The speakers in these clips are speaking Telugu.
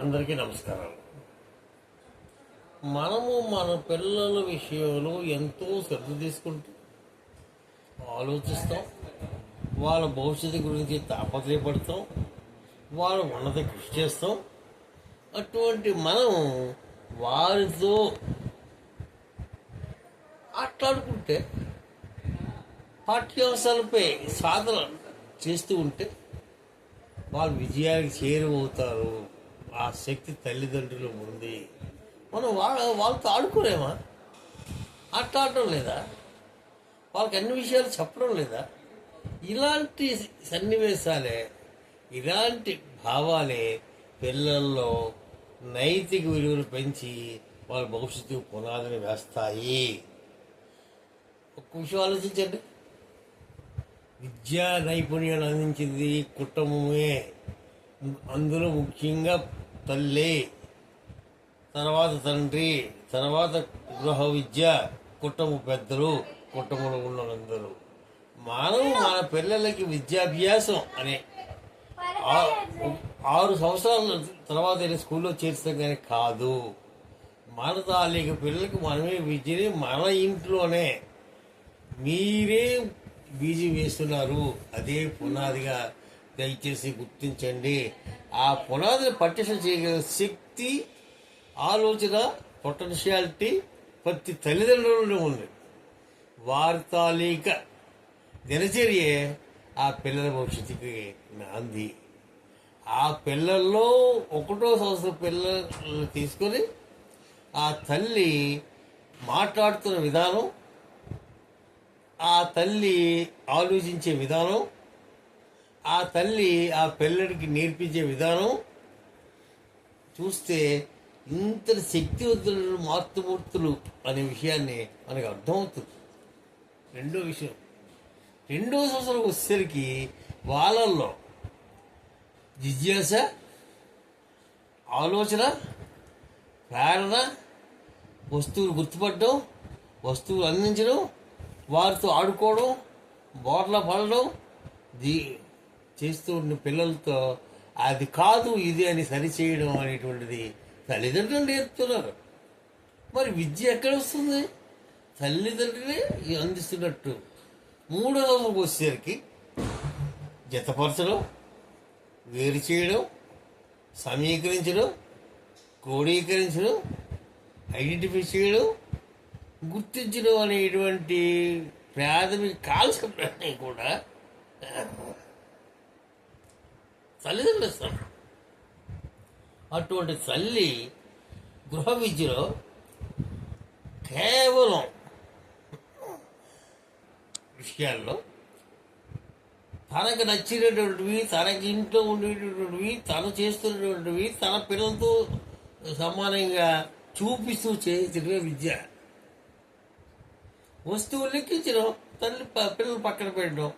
అందరికీ నమస్కారాలు. మనము మన పిల్లల విషయంలో ఎంతో శ్రద్ధ తీసుకుంటూ ఆలోచిస్తాం. వాళ్ళ భవిష్యత్తు గురించి తాపత్రయపడతాం. వాళ్ళ ఉన్నత కృషి చేస్తాం. అటువంటి మనం వారితో ఆట్లాడుకుంటే పాఠ్యాంశాలపై సాధన చేస్తూ ఉంటే వాళ్ళు విజయానికి చేరువవుతారు. ఆ శక్తి తల్లిదండ్రులు ఉంది. మనం వాళ్ళ వాళ్ళతో ఆడుకోలేమా? ఆడటం లేదా? వాళ్ళకి అన్ని విషయాలు చెప్పడం లేదా? ఇలాంటి సన్నివేశాలే ఇలాంటి భావాలే పిల్లల్లో నైతిక విలువలు పెంచి వాళ్ళ భవిష్యత్తు పునాదిని వేస్తాయి. ఒక్క విషయం ఆలోచించండి. విద్యా నైపుణ్యాలు అందించింది కుటుంబమే. అందులో ముఖ్యంగా తల్లి తర్వాత తండ్రి తర్వాత గృహ విద్య కుటుంబ పెద్దలు కుటుంబంలో ఉన్నందరూ మనం మన పిల్లలకి విద్యాభ్యాసం అనే ఆరు సంవత్సరాల తర్వాత స్కూల్లో చేర్చడం కానీ కాదు. మన తాలేక పిల్లలకి మనమే విద్యని మన ఇంట్లోనే మీరే బీజీ వేస్తున్నారు. అదే పునాదిగా దయచేసి గుర్తించండి. ఆ పునాదిని పటిష్ట చేయగల శక్తి ఆలోచన పొటెన్షియాలిటీ ప్రతి తల్లిదండ్రులలో ఉంది. వారి దినచర్యే ఆ పిల్లల భవిష్యత్తుకి నాంది. ఆ పిల్లల్లో ఒకటో సంవత్సరం పిల్లలు తీసుకొని ఆ తల్లి మాట్లాడుతున్న విధానం ఆ తల్లి ఆలోచించే విధానం ఆ తల్లి ఆ పిల్లడికి నేర్పించే విధానం చూస్తే ఇంత శక్తివంతులు మాతృమూర్తులు అనే విషయాన్ని మనకు అర్థమవుతుంది. రెండో విషయం. రెండో సంవత్సరం వచ్చేసరికి వాళ్ళల్లో జిజ్ఞాస ఆలోచన ప్రేరణ వస్తువులు గుర్తుపట్టడం వస్తువులు అందించడం వారితో ఆడుకోవడం బోర్ల పడడం దీ చేస్తూ ఉన్న పిల్లలతో అది కాదు ఇది అని సరిచేయడం అనేటువంటిది తల్లిదండ్రులు నేర్పుతున్నారు. మరి విద్య ఎక్కడ వస్తుంది? తల్లిదండ్రులే అందిస్తున్నట్టు. మూడో వచ్చేసరికి జతపరచడం వేరు చేయడం సమీకరించడం క్రోడీకరించడం ఐడెంటిఫై గుర్తించడం అనేటువంటి ప్రాథమిక కాల్స్ కూడా తల్లిదండ్రులు ఇస్తారు అటువంటి తల్లి గృహ విద్యలో కేవలం విషయాల్లో తనకు నచ్చినటువంటివి తనకి ఇంట్లో ఉండేటటువంటివి తను చేస్తున్నటువంటివి తన పిల్లలతో సమానంగా చూపిస్తూ చేసిన విద్య. వస్తువులు లెక్కించడం తల్లి ప- పిల్లలు పక్కన పెట్టడం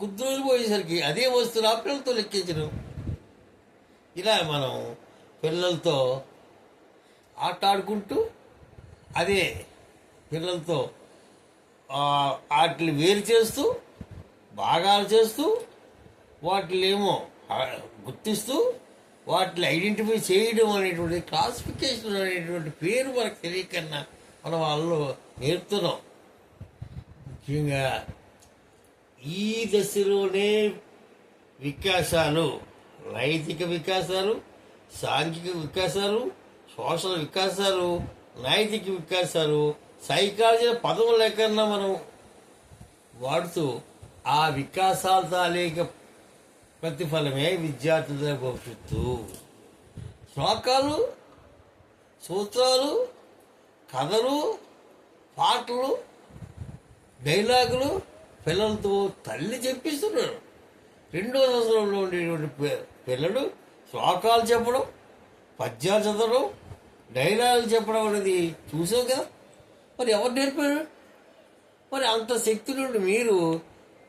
కొద్ది రోజులు పోయేసరికి అదే వస్తువులు ఆ పిల్లలతో లెక్కించడం. ఇలా మనం పిల్లలతో ఆట ఆడుకుంటూ అదే పిల్లలతో వాటిని వేరు చేస్తూ భాగాలు చేస్తూ వాటిలేమో గుర్తిస్తూ వాటిని ఐడెంటిఫై చేయడం అనేటువంటి క్లాసిఫికేషన్ అనేటువంటి పేరు మనకు తెలియకన్నా మనం వాళ్ళు నేర్పుతున్నాం. ముఖ్యంగా ఈ దశలోనే వికాసాలు నైతిక వికాసాలు సాంఘిక వికాసాలు సోషల్ వికాసాలు నైతిక వికాసాలు సైకాలజీ పదం లేకన్నా మనం వాడుతూ ఆ వికాసాల తాలేక ప్రతిఫలమే విద్యార్థుల భవిష్యత్తు శ్లోకాలు సూత్రాలు కథలు పాటలు డైలాగులు పిల్లలతో తల్లి చెప్పిస్తున్నారు. రెండో సంవత్సరంలో ఉండేటువంటి పిల్లడు పిల్లలు శ్లోకాలు చెప్పడం పద్యాలు చదవడం డైలాగులు చెప్పడం అనేది చూసావు కదా మరి ఎవరు నేర్పారు? మరి అంత శక్తి నుండి మీరు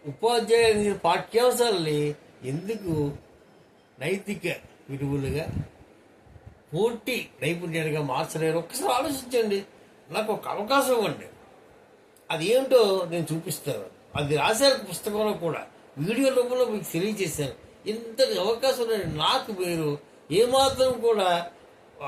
ఉపాధ్యాయుని పాఠ్యాంశాలని ఎందుకు నైతిక విలువలుగా పూర్తి నైపుణ్యాలుగా మార్చలేరు? ఒక్కసారి ఆలోచించండి. నాకు ఒక అవకాశం ఇవ్వండి. అది ఏంటో నేను చూపిస్తాను. అది రాశారు పుస్తకంలో కూడా. వీడియో రూపంలో మీకు తెలియజేశాను ఇంతటి అవకాశం ఉన్నది. నాకు మీరు ఏమాత్రం కూడా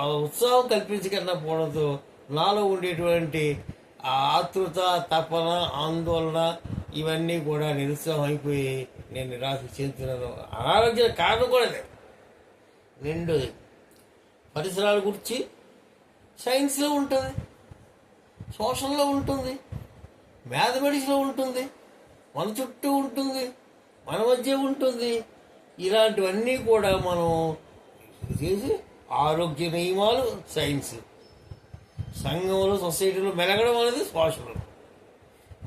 ఉత్సాహం కల్పించకుండా పోవడంతో నాలో ఉండేటువంటి ఆ ఆతృత తపన ఆందోళన ఇవన్నీ కూడా నిరుత్సాహం అయిపోయి నేను నిరాశ చెందుతున్నాను అనారోగ్య కారణం కూడా లేదు. రెండోది పరిసరాల గురించి సైన్స్లో ఉంటుంది. సోషల్లో ఉంటుంది. మ్యాథమెటిక్స్లో ఉంటుంది. మన చుట్టూ ఉంటుంది మన మధ్య ఉంటుంది. ఇలాంటివన్నీ కూడా మనం చేసి ఆరోగ్య నియమాలు సైన్స్. సంఘంలో సొసైటీలో మెలగడం అనేది సోషల్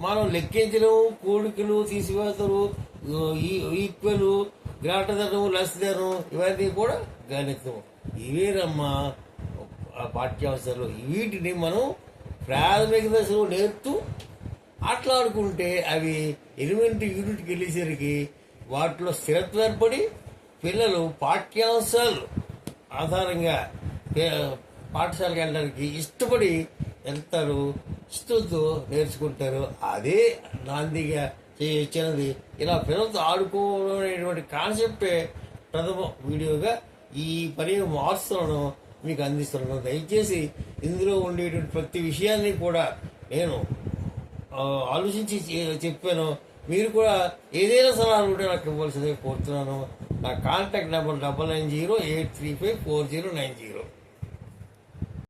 మనం లెక్కించడం కోడికలు తీసివేతలు ఈక్వల్ గ్రాటదనం లస్దనం ఇవన్నీ కూడా గణితం. ఇవేనమ్మా పాఠ్యాంశాలు వీటిని మనం ప్రాథమిక దశలో నేర్పుతూ ఆటలాడుకుంటే అవి ఎలిమెంటరీ యూనిట్కి వెళ్ళేసరికి వాటిలో స్థిరత్వం ఏర్పడి పిల్లలు పాఠ్యాంశాలు ఆధారంగా పాఠశాలకు వెళ్ళడానికి ఇష్టపడి వెళ్తారు ఇష్టంతో నేర్చుకుంటారు అదే నాందిగా చేయొచ్చినది ఇలా పిల్లలతో ఆడుకోవడం అనేటువంటి కాన్సెప్టే ప్రథమ వీడియోగా ఈ పని మార్చులను మీకు అందిస్తున్నాను. దయచేసి ఇందులో ఉండేటువంటి ప్రతి విషయాన్ని కూడా నేను ఆలోచించి చెప్పాను. మీరు కూడా ఏదైనా సలహాలు ఉంటే నాకు ఇవ్వాల్సిందే కోరుతున్నాను. నా contact number double nine zero eight three five four zero nine zero.